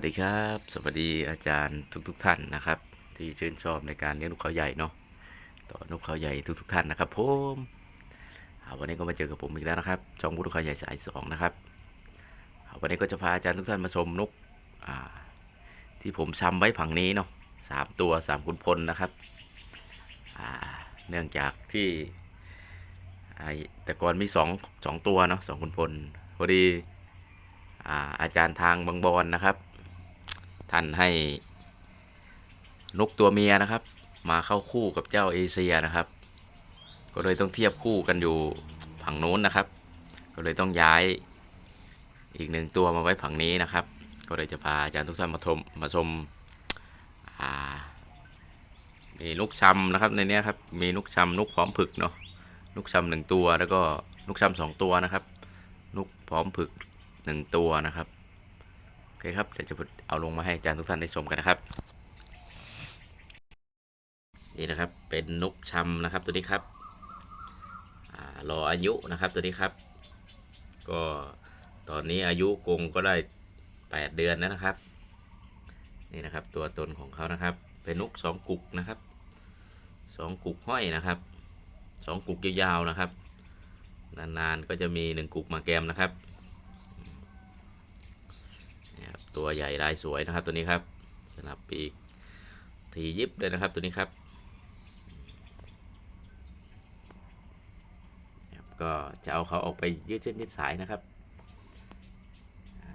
วัสดีครับ สวัสดีอาจารย์ทุกๆทท่านนะครับ ที่ชื่นชอบในการเลี้ยงนกเขาใหญ่เนาะต่อนกเขาใหญ่ทุกๆทท่านนะครับผมวันนี้ก็มาเจอกับผมอีกแล้วนะครับจองบุตรเขาใหญ่สายสองนะครับวันนี้ก็จะพาอาจารย์ทุกท่านมาชมนกที่ผมชำไว้ผังนี้เนาะสามตัวสามขุนพลนะครับเนื่องจากที่แต่ก่อนมีสองสองตัวเนาะสองขุนพลพอดีอาอาจารย์ทางบางบอนนะครับ ท่านให้นกตัวเมียนะครับ มาเข้าคู่กับเจ้าเอเชียนะครับ ก็เลยต้องเทียบคู่กันอยู่ฝั่งโน้นนะครับ ก็เลยต้องย้ายอีกหนึ่งตัวมาไว้ฝั่งนี้นะครับ ก็เลยจะพาอาจารย์ทุกท่านมาชมมาชมมีนกชำนะครับในนี้ครับมีนกชำนกพร้อมผึกเนาะนกชำหนึ่งตัวแล้วก็นกชำสองตัวนะครับนกพร้อมผึกหนึ่งตัวนะครับ อเคครับเดี๋ยวจะเอาลงมาให้อาจารย์ทุกท่านได้ชมกันนะครับนี่นะครับเป็นนกชำนะครับตัวนี้ครับรออายุนะครับตัวนี้ครับ ก็ตอนนี้อายุกรงก็ได้ 8 เดือนแล้วนะครับ นี่นะครับตัวตนของเขานะครับ เป็นนกสองกุกนะครับสองกุกห้อยนะครับสองกุกยาวๆนะครับ นานๆก็จะมีหนึ่งกุกมาแกมนะครับ นี่ครับ ตัวใหญ่ลายสวยนะครับตัวนี้ครับสนับปีกทียิบเลยนะครับตัวนี้ครับก็จะเอาเขาออกไปยืดเส้นยืดสายนะครับอ่า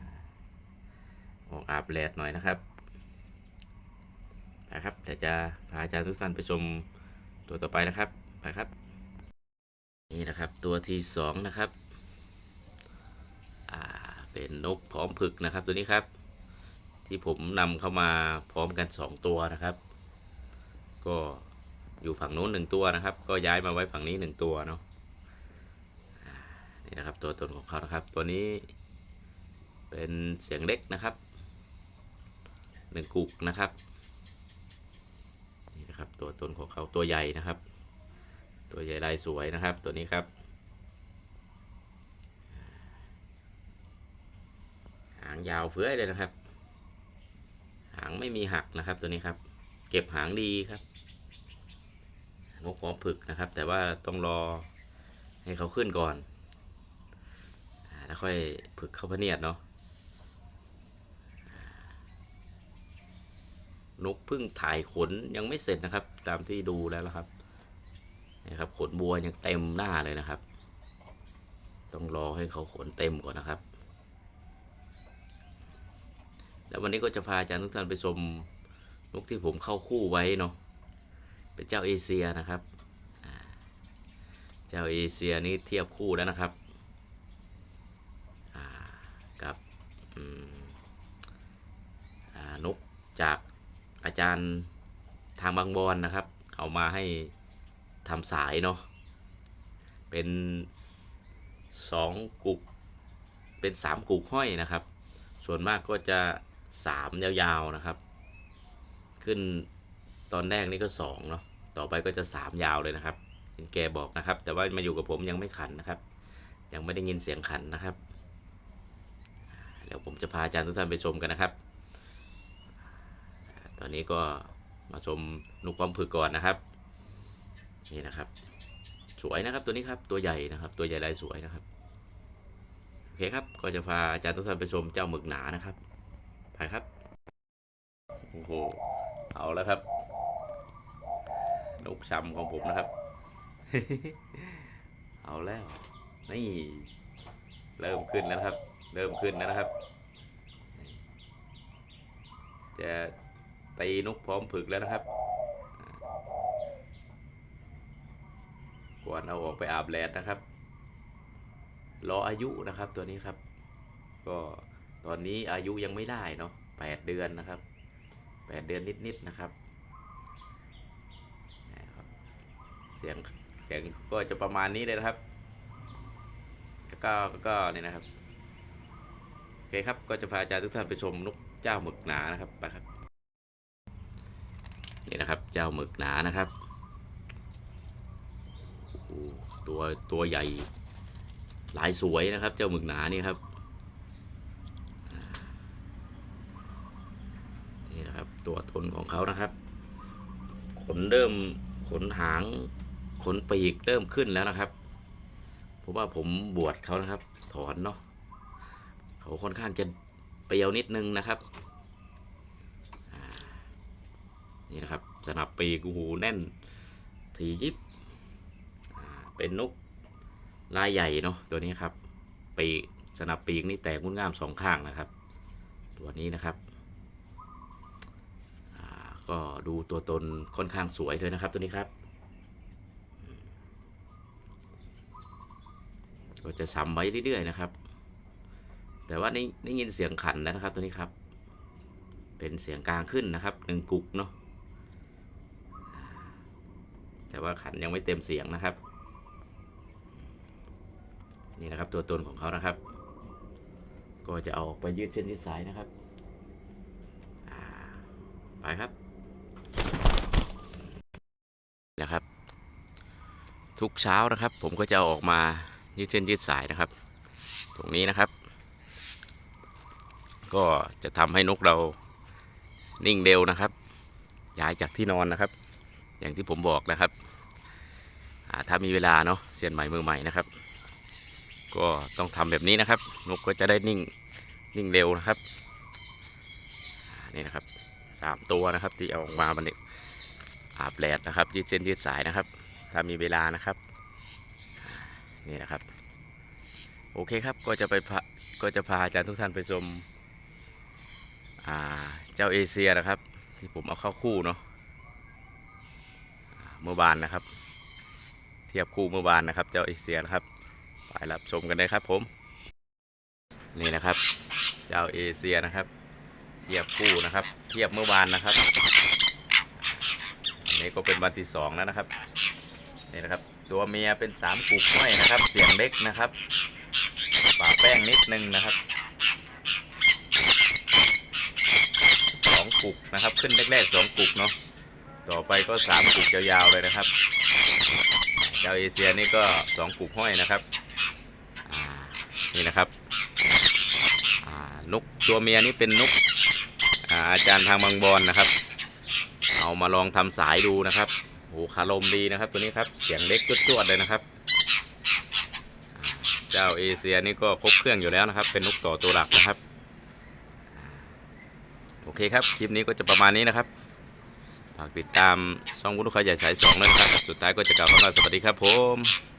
ออกอาบแดดหน่อยนะครับนะครับเดี๋ยวจะพาอาจารย์ทุกท่านไปชมตัวต่อไปนะครับไปครับ นี่นะครับตัวที่สองนะครับ อ่า เป็นนกพร้อมผึกนะครับตัวนี้ครับ ที่ผมนำเข้ามาพร้อมกัน 2 ตัวนะครับ ก็อยู่ฝั่งโน้นหนึ่งตัวนะครับ ก็ย้ายมาไว้ฝั่งนี้หนึ่งตัวเนาะนี่นะครับตัวตนของเขานะครับ ตัวนี้เป็นเสียงเล็กนะครับหนึ่งกุกนะครับนี่นะครับตัวตนของเขาตัวใหญ่นะครับ ตัวใหญ่ลายสวยนะครับ ตัวนี้ครับหางยาวเฟื้อยเลยนะครับ ไม่มีหักนะครับตัวนี้ครับ เก็บหางดีครับ นกพร้อมผึกนะครับ แต่ว่าต้องรอให้เขาขึ้นก่อนแล้วค่อยผึกเข้าพเนียดเนาะนกพึ่งถ่ายขนยังไม่เสร็จนะครับ ตามที่ดูแล้วนะครับนี่ครับ ขนบัวยังเต็มหน้าเลยนะครับ ต้องรอให้เขาขนเต็มก่อนนะครับ แล้ วันนี้ก็จะพาอาจารย์ทุกท่านไปชมนกที่ผมเข้าคู่ไว้เนาะเป็นเจ้าเอเชียนะครับ เจ้าเอเชียนี่เทียบคู่แล้วนะครับกับนกจากอาจารย์ทางบางบอนนะครับ เอามาให้ทำสายเนาะเป็นสองกุกเป็นสามกุกห้อยนะครับ ส่วนมากก็จะ สามยาวๆนะครับ ขึ้นตอนแรกนี่ก็สองเนาะต่อไปก็จะสามยาวเลยนะครับเห็นแกบอกนะครับ แต่ว่ามาอยู่กับผมยังไม่ขันนะครับ ยังไม่ได้ยินเสียงขันนะครับเดี๋ยวผมจะพาอาจารย์ทุกท่านไปชมกันนะครับ ตอนนี้ก็มาชมนุกความผึกก่อนนะครับนี่นะครับ สวยนะครับตัวนี้ครับตัวใหญ่นะครับ ตัวใหญ่ลายสวยนะครับโอเคครับก็จะพาอาจารย์ทุกท่านไปชมเจ้าหมึกหนานะครับ ไปครับ โอ้โห เอาแล้วครับนกช้ำของผมนะครับ เอาแล้ว นี่ เริ่มขึ้นแล้วนะครับ เริ่มขึ้นแล้วนะครับ จะตีนกพร้อมผึกแล้วนะครับก่อนเอาออกไปอาบแดดนะครับ รออายุนะครับตัวนี้ครับ ก็ ตอนนี้อายุยังไม่ได้เนาะแปดเดือนนะครับแปดเดือนนิดๆนะครับนะครับเสียงเสียงก็จะประมาณนี้เลยนะครับ ก็ก็ก็เนี่ยนะครับโอเคครับก็จะพาอาจารย์ทุกท่านไปชมนกเจ้าหมึกหนานะครับไปครับนี่นะครับเจ้าหมึกหนานะครับตัวตัวใหญ่ หลายสวยนะครับ เจ้าหมึกหนานี่ครับ ตัวทนของเขานะครับ ขนเริ่มขนหาง ขนปีกเริ่มขึ้นแล้วนะครับเพราะว่าผมบวชเขานะครับ ถอนเนาะเขาค่อนข้างจะเปรียวนิดนึงนะครับนี่นะครับสนับปีกโอ้โหแน่นทียิบเป็นนกลายใหญ่เนาะตัวนี้ครับ ปีกสนับปีกนี่แตกงุ่นง่ามสองข้างนะครับ ตัวนี้นะครับ ก็ดูตัวตนค่อนข้างสวยเลยนะครับตัวนี้ครับ ก็จะซ้ำไว้เรื่อยๆนะครับ แต่ว่าได้ได้ยินเสียงขันแล้วนะครับตัวนี้ครับ เป็นเสียงกลางขึ้นนะครับหนึ่งกุกเนาะแต่ว่าขันยังไม่เต็มเสียงนะครับ นี่นะครับตัวตนของเขานะครับ ก็จะเอาออกไปยืดเส้นยืดสายนะครับไปครับ นะครับ ทุกเช้านะครับ ผมก็จะออกมายืดเส้นยืดสายนะครับ ตรงนี้นะครับ ก็จะทำให้นกเรานิ่งเร็วนะครับ ย้ายจากที่นอนนะครับ อย่างที่ผมบอกนะครับถ้ามีเวลาเนาะเซียนใหม่มือใหม่นะครับ ก็ต้องทำแบบนี้นะครับ นกก็จะได้นิ่งนิ่งเร็วนะครับนี่นะครับสามตัวนะครับที่เอาออกมาบันนี้ อาบแดดนะครับ ยืดเส้นยืดสายนะครับ ถ้ามีเวลานะครับ นี่นะครับ โอเคครับก็จะไปก็จะพาอาจารย์ทุกท่านไปชมเจ้าเอเชียนะครับ ที่ผมเอาเข้าคู่เนาะเมื่อวานนะครับ เทียบคู่เมื่อวานนะครับ เจ้าเอเชียนะครับไปรับชมกันเลยครับผม นี่นะครับ เจ้าเอเชียนะครับ เทียบคู่นะครับ เทียบเมื่อวานนะครับ นี้ก็เป็นวันที่สองแล้วนะครับนี่นะครับ ตัวเมียเป็นสามกุกห้อยนะครับ เสียงเล็กนะครับปาแป้งนิดนึงนะครับสองกุกนะครับ ขึ้นแรกๆสองกุกเนาะต่อไปก็สามกุกยาวๆเลยนะครับเจ้าเอเชียนี่ก็สองกุกห้อยนะครับนี่นะครับนกตัวเมียนี่เป็นนกออาจารย์ทางบางบอนนะครับ เอามาลองทำสายดูนะครับโอ้โหคารมดีนะครับ ตัวนี้ครับเสียงเล็กจวดๆเลยนะครับ เจ้าเอเชียนี่ก็ครบเครื่องอยู่แล้วนะครับ เป็นนกต่อตัวหลักนะครับ โอเคครับ คลิปนี้ก็จะประมาณนี้นะครับฝากติดตามช่องวุ้นลูกค้าใหญ่สายสองด้วยนะครับ สุดท้ายก็จะกล่าวคำว่าสวัสดีครับผม